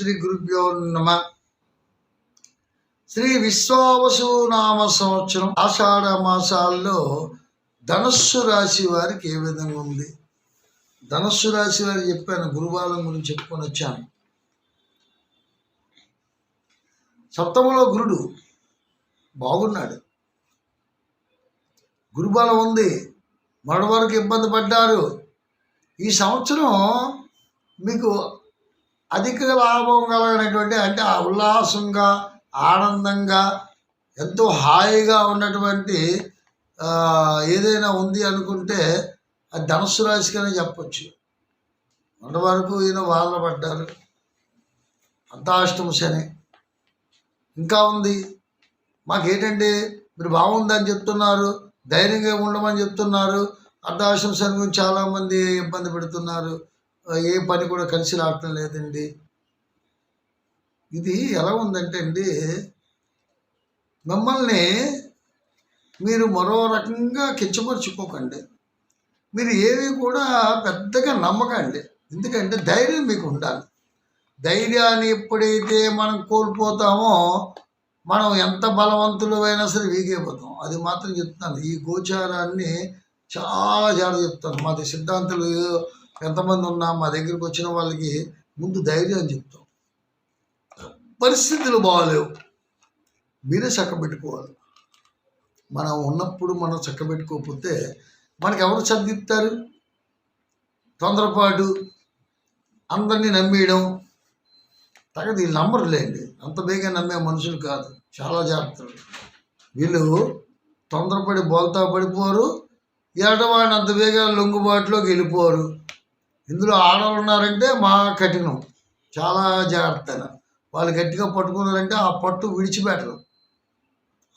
శ్రీ గురుభ్యో నమ. శ్రీ విశ్వావసు నామ సంవత్సరం ఆషాఢ మాసాల్లో ధనస్సు రాశి వారికి ఏ విధంగా ఉంది? ధనస్సు రాశి వారికి చెప్పాను గురుబాలం గురించి చెప్పుకొని వచ్చాను. సప్తమలో గురుడు బాగున్నాడు. గురుబలం ఉంది. మరొక వరకు ఇబ్బంది పడ్డారు. ఈ సంవత్సరం మీకు అధిక లాభం కలగనటువంటి అంటే ఉల్లాసంగా ఆనందంగా ఎంతో హాయిగా ఉన్నటువంటి ఏదైనా ఉంది అనుకుంటే అది ధనుసు రాశికనే చెప్పొచ్చు. మొదటి వరకు ఈయన వాళ్ళ పడ్డారు. అంతాష్టమ శని. ఇంకా ఉంది. మాకేంటండి? మీరు బాగుందని చెప్తున్నారు. ధైర్యంగా ఉండమని చెప్తున్నారు. అర్ధాశ్రమ శని గురించి చాలామంది ఇబ్బంది పెడుతున్నారు. ఏ పని కూడా కలిసి రావటం లేదండి. ఇది ఎలా ఉందంటే అండి మిమ్మల్ని మీరు మరో రకంగా కించపరుచుకోకండి. మీరు ఏవి కూడా పెద్దగా నమ్మకండి. ఎందుకంటే ధైర్యం మీకు ఉండాలి. ధైర్యాన్ని ఎప్పుడైతే మనం కోల్పోతామో మనం ఎంత బలవంతులు అయినా సరే వీగైపోతాం. అది మాత్రం చెప్తున్నాను. ఈ గోచారాన్ని చాలా జాగ్రత్త చెప్తాను. మాది సిద్ధాంతులు ఎంతమంది ఉన్నా మా దగ్గరికి వచ్చిన వాళ్ళకి ముందు ధైర్యం చెప్తాం. పరిస్థితులు బాగాలేవు మీరే చక్కబెట్టుకోవాలి మనం ఉన్నప్పుడు మనం చక్కబెట్టుకోకపోతే మనకి ఎవరు చదివిస్తారు తొందరపాటు అందరినీ నమ్మేయడం. తగ్గదు వీళ్ళు నమ్మరులేండి అంత బేగా నమ్మే మనుషులు కాదు. చాలా జాగ్రత్తలు. వీళ్ళు తొందరపడి బోల్తా పడిపోరు. ఏటవాడిని అంత బేగా లొంగుబాటులోకి వెళ్ళిపోరు. ఇందులో ఆడవాళ్ళు ఉన్నారంటే మా కఠినం. చాలా జాగ్రత్తగా. వాళ్ళు గట్టిగా పట్టుకున్నారంటే ఆ పట్టు విడిచిపెట్టరు.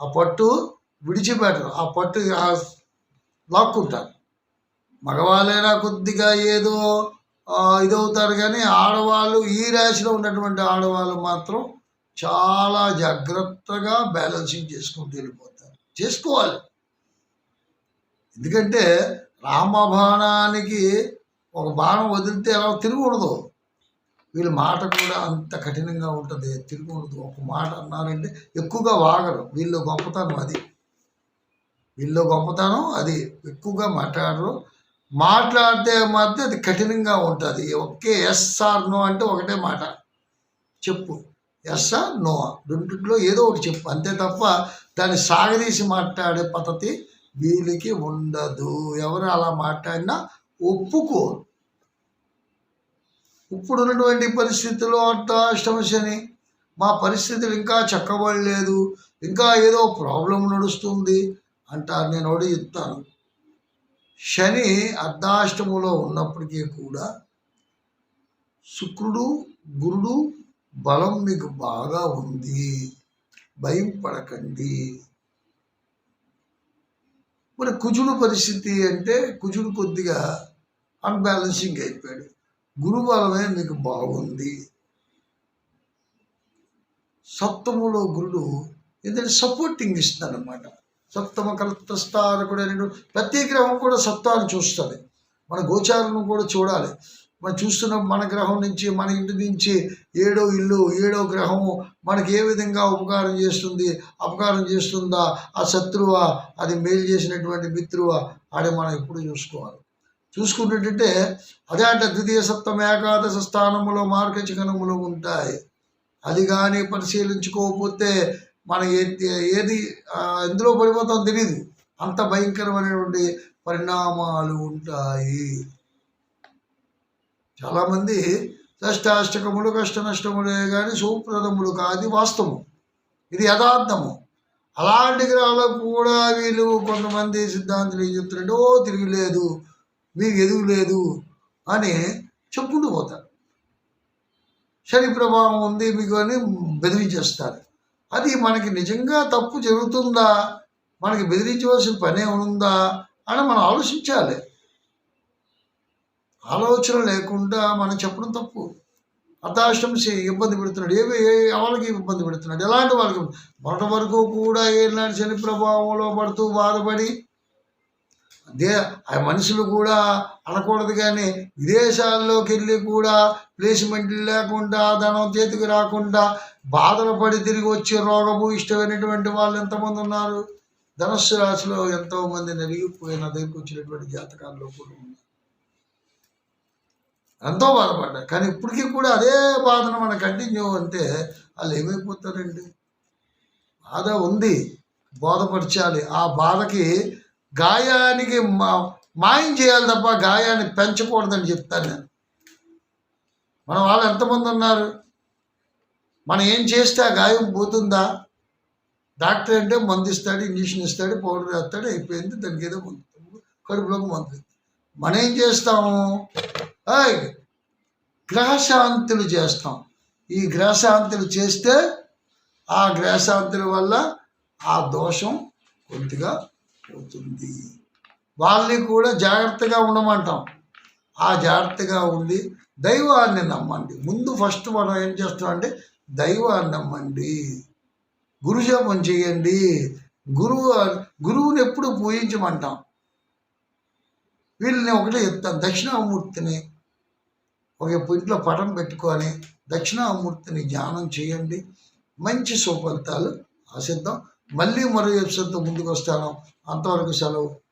ఆ పట్టు విడిచిపెట్టరు. ఆ పట్టు లాక్కుంటారు. మగవాళ్ళైనా కొద్దిగా ఏదో ఇదవుతారు కానీ ఆడవాళ్ళు ఈ రాశిలో ఉన్నటువంటి ఆడవాళ్ళు మాత్రం చాలా జాగ్రత్తగా బ్యాలెన్సింగ్ చేసుకుంటూ వెళ్ళిపోతారు. చేసుకోవాలి. ఎందుకంటే రామబాణానికి ఒక బాణం వదిలితే ఎలా తిరగకూడదు? వీళ్ళ మాట కూడా అంత కఠినంగా ఉంటుంది. తిరగకూడదు. ఒక మాట అన్నారంటే ఎక్కువగా వాగరు. వీళ్ళు గొప్పతనం అది. వీళ్ళు గొప్పతనం అది. ఎక్కువగా మాట్లాడరు. మాట్లాడితే మాత్రం అది కఠినంగా ఉంటుంది. ఒకే ఎస్ఆర్ నో అంటే ఒకటే మాట. చెప్పు. ఎస్ఆర్ నో రెండింటిలో ఏదో ఒకటి చెప్పు. అంతే తప్ప దాన్ని సాగదీసి మాట్లాడే పద్ధతి వీళ్ళకి ఉండదు. ఎవరు అలా మాట్లాడినా ఒప్పుకో. ఇప్పుడు ఉన్నటువంటి పరిస్థితుల్లో అర్ధాష్టమ శని. మా పరిస్థితులు ఇంకా చక్కబడలేదు. ఇంకా ఏదో ప్రాబ్లం నడుస్తుంది అంటారు. నేను ఒకటి చెప్తాను. శని అర్ధాష్టములో ఉన్నప్పటికీ కూడా శుక్రుడు గురుడు బలం మీకు బాగా ఉంది. భయం పడకండి. మరి కుజుడు పరిస్థితి అంటే కుజుడు కొద్దిగా అన్బ్యాలెన్సింగ్ అయిపోయాడు. గురువు బలమే మీకు బాగుంది. సప్తములో గురుడు ఏంటంటే సపోర్టింగ్ ఇస్తాడు అనమాట సప్తమ కలత్రస్తారకుడు అనేటు ప్రతి గ్రహం కూడా సత్తాన్ని చూస్తుంది. మన గోచారం కూడా చూడాలి. మనం చూస్తున్న మన గ్రహం నుంచి మన ఇంటి నుంచి ఏడో ఇల్లు ఏడో గ్రహము మనకి ఏ విధంగా ఉపకారం చేస్తుంది అపకారం చేస్తుందా ఆ శత్రువా అది మేలు చేసినటువంటి మిత్రువా అని మనం ఎప్పుడు చూసుకోవాలి. చూసుకున్నట్టంటే అదే అంటే ద్వితీయ సప్తమ ఏకాదశ స్థానములో మార్గచికనములు ఉంటాయి. అది కానీ పరిశీలించుకోకపోతే మన ఏ- ఏది ఎందులో పడిపోతాం తెలియదు అంత భయంకరమైనటువంటి పరిణామాలు ఉంటాయి. చాలామంది కష్టాష్టకములు కష్ట నష్టములే కానీ సుప్రదములు కాదు వాస్తవం. ఇది యథార్థము. అలాంటి గ్రహాలకు కూడా వీళ్ళు కొంతమంది సిద్ధాంతులు ఏం చెప్తారంటే ఓ తిరగలేదు మీకు ఎదుగులేదు అని చెప్పుకుంటూ పోతారు శని ప్రభావం ఉంది మీకు అని బెదిరించేస్తారు. అది మనకి నిజంగా తప్పు జరుగుతుందా? మనకి బెదిరించవలసిన పనే ఉందా? అని మనం ఆలోచించాలి. ఆలోచన లేకుండా మనం చెప్పడం తప్పు. అర్ధాష్టం ఇబ్బంది పెడుతున్నాడు. ఏవి ఏ వాళ్ళకి ఇబ్బంది పెడుతున్నాడు? ఎలాంటి వాళ్ళకి? మొదటి వరకు కూడా ఏనాడు శని ప్రభావంలో పడుతూ బాధపడి దే ఆ మనుషులు కూడా అనకూడదు కానీ విదేశాల్లోకి వెళ్ళి కూడా ప్లేస్మెంట్లు లేకుండా ధనం చేతికి రాకుండా బాధలు పడి తిరిగి వచ్చే రోగము ఇష్టమైనటువంటి వాళ్ళు ఎంతమంది ఉన్నారు? ధనస్సు రాశిలో ఎంతో మంది నలిగిపోయిన దగ్గరికి వచ్చినటువంటి జాతకాల్లో కూడా ఉన్నారు. ఎంతో బాధపడ్డారు. కానీ ఇప్పటికీ కూడా అదే బాధను మనం కంటిన్యూ అంటే వాళ్ళు ఏమైపోతారండి? బాధ ఉంది. బోధపరచాలి. ఆ బాధకి గాయానికి మా మాయం చేయాలి తప్ప గాయాన్ని పెంచకూడదని చెప్తాను నేను. మన వాళ్ళు ఎంతమంది ఉన్నారు? మనం ఏం చేస్తే ఆ గాయం పోతుందా? డాక్టర్ అంటే మందు ఇస్తాడు ఇంజక్షన్ ఇస్తాడు పౌడర్ వేస్తాడు అయిపోయింది. దానికి ఏదో కడుపులోకి మందు. మనం ఏం చేస్తాము? గ్రహశాంతులు చేస్తాం. ఈ గ్రహశాంతులు చేస్తే ఆ గ్రహశాంతుల వల్ల ఆ దోషం కొద్దిగా పోతుంది వాళ్ళని కూడా జాగ్రత్తగా ఉండమంటాం. ఆ జాగ్రత్తగా ఉండి దైవాన్ని నమ్మండి. ముందు ఫస్ట్ మనం ఏం చేస్తామంటే దైవాన్ని నమ్మండి. గురుజపం చేయండి. గురువు గురువుని ఎప్పుడు పూజించమంటాం. వీళ్ళని ఒకటే చెప్తాను. దక్షిణామూర్తిని ఒక ఇంట్లో పటం పెట్టుకొని దక్షిణామూర్తిని ధ్యానం చేయండి. మంచి సుఫలితాలు ఆశిద్దాం. మళ్ళీ మరో ఎపిసోడ్తో ముందుకు వస్తాను అంతవరకు సెలవు.